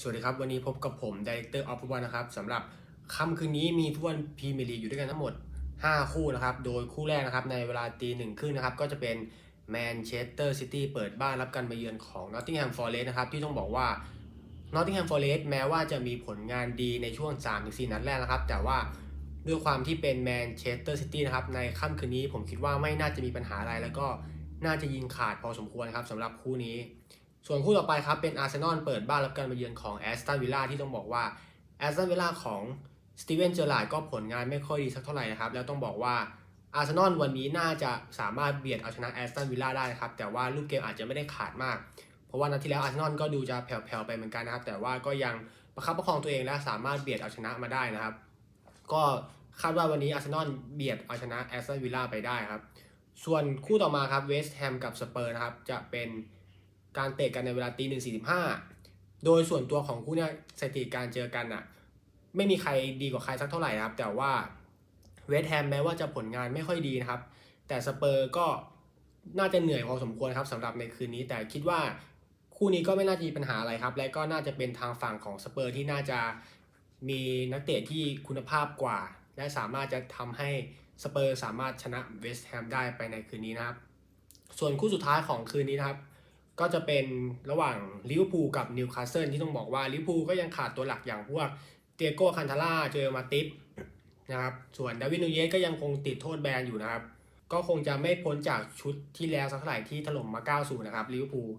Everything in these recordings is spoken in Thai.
สวัสดีครับ วันนี้พบกับผม Director of Football นะครับสำหรับค่ำคืนนี้มีฟุตบอลพรีเมียร์ลีกอยู่ด้วยกันทั้งหมด 5 คู่นะครับ โดยคู่แรกนะครับในเวลาตีหนึ่งครึ่งนะครับ ก็จะเป็นแมนเชสเตอร์ซิตี้เปิดบ้านรับการมาเยือนของนอตติงแฮมฟอร์เรสต์นะครับ ที่ต้องบอกว่านอตติงแฮมฟอร์เรสต์แม้ว่าจะมีผลงานดีในช่วง 3-4 นัดแรกนะครับ แต่ว่าด้วยความที่เป็นแมนเชสเตอร์ซิตี้นะครับในค่ำคืนนี้ผมคิดว่าไม่น่าจะมีปัญหาอะไร แล้วก็น่าจะยิงขาดพอสมควรครับสำหรับคู่นี้ ส่วนคู่ต่อไปครับเป็นอาร์เซนอลเปิดบ้านรับการมาเยือนของแอสตันวิลล่าที่ต้องบอกว่าแอสตันวิลล่าของสตีเวนเจอร์ลาดก็ผลงานไม่ค่อยดีสักเท่าไหร่นะครับ แล้วต้องบอกว่าอาร์เซนอลวันนี้น่าจะสามารถเบียดเอาชนะแอสตันวิลล่าได้นะครับ แต่ว่าลูกเกมอาจจะไม่ได้ขาดมาก เพราะว่านัดที่แล้วอาร์เซนอลก็ดูจะแผ่วๆไปเหมือนกันนะครับ แต่ว่าก็ยังประคับประคองตัวเองและสามารถเบียดเอาชนะมาได้นะครับ ก็คาดว่าวันนี้อาร์เซนอลเบียดเอาชนะแอสตันวิลล่าไปได้ครับ ส่วนคู่ต่อมาครับเวสต์แฮมกับสเปอร์นะครับจะเป็น การเตะกันในเวลาตีหนึ่งสี่สิบห้าโดยส่วนตัวของคู่นี้สถิติการเจอกันอะไม่มีใครดีกว่าใครสักเท่าไหร่นะครับ แต่ว่าเวสต์แฮมแม้ว่าจะผลงานไม่ค่อยดีนะครับ แต่สเปอร์ก็น่าจะเหนื่อยพอสมควรครับสำหรับในคืนนี้ แต่คิดว่าคู่นี้ก็ไม่น่าจะมีปัญหาอะไรครับ และก็น่าจะเป็นทางฝั่งของสเปอร์ที่น่าจะมีนักเตะที่คุณภาพกว่า และสามารถจะทำให้สเปอร์สามารถชนะเวสต์แฮมได้ไปในคืนนี้นะครับ ส่วนคู่สุดท้ายของคืนนี้นะครับ ก็จะเป็นระหว่างลิเวอร์พูลกับนิวคาสเซิลที่ต้องบอกว่าลิเวอร์พูลก็ยังขาดตัวหลักอย่างพวกเตียโก้คันทาร่าเจอมาติฟนะครับส่วนดาวิดนูเยสก็ยังคงติดโทษแบนอยู่นะครับ ก็คงจะไม่พ้นจากชุดที่แล้วสักเท่าไหร่ที่ถล่มมา 90 นะครับลิเวอร์พูล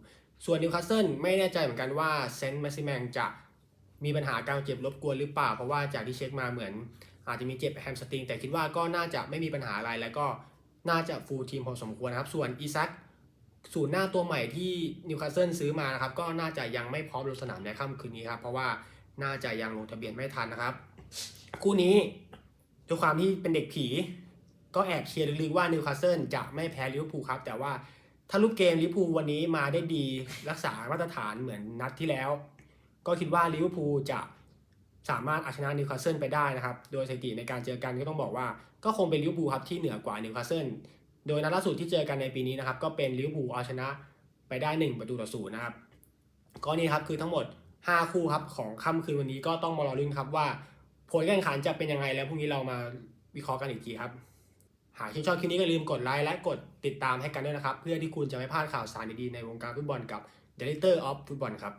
ส่วนนิวคาสเซิลไม่แน่ใจเหมือนกันว่าเซนต์แมซิแมงจะมีปัญหาการเจ็บรบกวนหรือเปล่า เพราะว่าจากที่เช็คมาเหมือน อาจจะมีเจ็บแฮมสตริงแต่คิดว่าก็น่าจะไม่มีปัญหาอะไรแล้วก็น่าจะฟูลทีมพอสมควรนะครับ ส่วนอีซัก ศูนย์หน้าตัวใหม่ที่นิวคาสเซิลซื้อมานะครับ ก็น่าจะยังไม่พร้อมลงสนามในค่ำคืนนี้ครับ เพราะว่าน่าจะยังลงทะเบียนไม่ทันนะครับ คู่นี้ด้วยความที่เป็นเด็กผี ก็แอบเชียร์ลึกๆว่านิวคาสเซิลจะไม่แพ้ลิเวอร์พูลครับ แต่ว่าถ้ารูปเกมลิเวอร์พูลวันนี้มาได้ดีรักษามาตรฐานเหมือนนัดที่แล้ว ก็คิดว่าลิเวอร์พูลจะสามารถเอาชนะนิวคาสเซิลไปได้นะครับ โดยสถิติในการเจอกันก็ต้องบอกว่า ก็คงเป็นลิเวอร์พูลครับที่เหนือกว่านิวคาสเซิล โดยนัดล่าสุดที่เจอกันในปีนี้นะครับก็เป็นลิเวอร์พูลเอาชนะไปได้ 1 ประตูต่อศูนย์นะครับก็นี่ครับคือทั้งหมด 5 คู่ครับของค่ำคืนวันนี้ก็ต้องมารอลุ้นครับว่าผลการแข่งขันจะเป็นยังไงแล้วพรุ่งนี้เรามาวิเคราะห์กันอีกทีครับ หากชื่นชอบคลิปนี้ก็ลืมกดไลค์และกดติดตามให้กันด้วยนะครับ เพื่อที่คุณจะไม่พลาดข่าวสารดีๆในวงการฟุตบอลกับ Director of Football ครับ